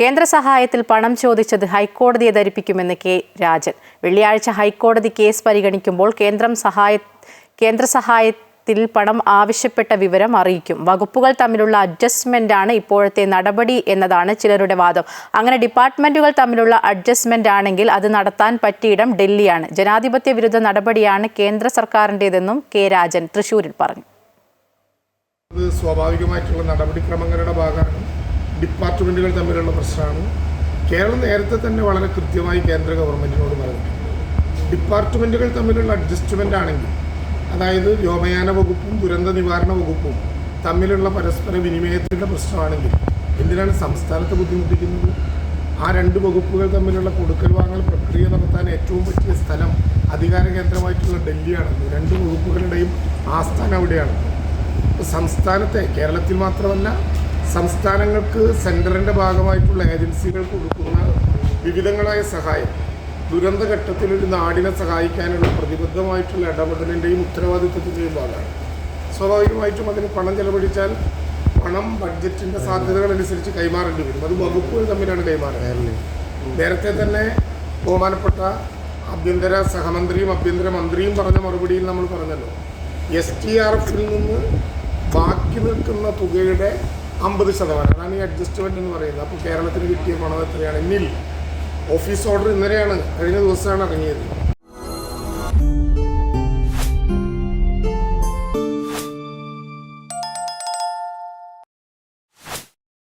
കേന്ദ്ര സഹായത്തിൽ പണം ചോദിച്ചത് ഹൈക്കോടതിയെ ധരിപ്പിക്കുമെന്ന് കെ. രാജൻ. വെള്ളിയാഴ്ച ഹൈക്കോടതി കേസ് പരിഗണിക്കുമ്പോൾ കേന്ദ്രം സഹായ കേന്ദ്ര സഹായത്തിൽ പണം ആവശ്യപ്പെട്ട വിവരം അറിയിക്കും. വകുപ്പുകൾ തമ്മിലുള്ള അഡ്ജസ്റ്റ്മെന്റാണ് ഇപ്പോഴത്തെ നടപടി എന്നതാണ് ചിലരുടെ വാദം. അങ്ങനെ ഡിപ്പാർട്ട്മെന്റുകൾ തമ്മിലുള്ള അഡ്ജസ്റ്റ്മെന്റ് ആണെങ്കിൽ അത് നടത്താൻ പറ്റിയിടം ഡൽഹിയാണ്. ജനാധിപത്യ വിരുദ്ധ നടപടിയാണ് കേന്ദ്ര സർക്കാരിന്റെതെന്നും കെ. രാജൻ തൃശൂരിൽ പറഞ്ഞു. സ്വാഭാവികമായിട്ടുള്ള നടപടിക്രമങ്ങളുടെ ഭാഗമാണ്. ഡിപ്പാർട്ട്മെന്റുകൾ തമ്മിലുള്ള പ്രശ്നമാണ്. കേരളം നേരത്തെ തന്നെ വളരെ കൃത്യമായി കേന്ദ്ര ഗവൺമെന്റിനോട് പറഞ്ഞിട്ടുണ്ട്. ഡിപ്പാർട്ട്മെന്റുകൾ തമ്മിലുള്ള അഡ്ജസ്റ്റ്മെന്റ് ആണെങ്കിൽ അതായത് വ്യോമയാന വകുപ്പും ദുരന്ത നിവാരണ വകുപ്പും തമ്മിലുള്ള പരസ്പര വിനിമയത്തിന്റെ പ്രശ്നമാണെങ്കിൽ എന്തിനാണ് സംസ്ഥാനത്ത് ബുദ്ധിമുട്ടിക്കുന്നത്? ആ രണ്ട് വകുപ്പുകൾ തമ്മിലുള്ള കൊടുക്കൽ വാങ്ങൽ പ്രക്രിയ നടത്താൻ ഏറ്റവും പറ്റിയ സ്ഥലം അധികാര കേന്ദ്രമായിട്ടുള്ള ഡൽഹിയാണ് രണ്ട് വകുപ്പുകളുടെയും ആസ്ഥാനം അവിടെയാണ് സംസ്ഥാനത്തെ കേരളത്തിൽ മാത്രമല്ല സംസ്ഥാനങ്ങൾക്ക് സെന്ററിന്റെ ഭാഗമായിട്ടുള്ള ഏജൻസികൾ കൊടുക്കുന്ന വിവിധങ്ങളായ സഹായം. ദുരന്തഘട്ടത്തിൽ ഒരു നാടിനെ സഹായിക്കാനുള്ള പ്രതിബദ്ധമായിട്ടുള്ള ഇടപെടലിന്റെയും ഉത്തരവാദിത്വത്തിന്റെയും ഭാഗമാണ്. സ്വാഭാവികമായിട്ടും അതിന് പണം ചെലവഴിച്ചാൽ പണം ബഡ്ജറ്റിന്റെ സാധ്യതകൾ അനുസരിച്ച് കൈമാറേണ്ടി വരും. അത് വകുപ്പുകൾ തമ്മിലാണ് കൈമാറുന്നത്. നേരത്തെ തന്നെ ബഹുമാനപ്പെട്ട ആഭ്യന്തര സഹമന്ത്രിയും ആഭ്യന്തര മന്ത്രിയും പറഞ്ഞ മറുപടിയിൽ നമ്മൾ പറഞ്ഞല്ലോ എസ് ടി ആർ എഫിൽ നിന്ന് ബാക്കി നിൽക്കുന്ന തുകയുടെ അമ്പത് ശതമാനം. അതാണ് ഈ അഡ്ജസ്റ്റ്മെന്റ് എന്ന് പറയുന്നത്. അപ്പോൾ കേരളത്തിന് കിട്ടിയ പണം എത്രയാണ്? ഇന്നിൽ ഓഫീസ് ഓർഡർ ഇന്നലെയാണ്. കഴിഞ്ഞ ദിവസമാണ് ഇറങ്ങിയത്.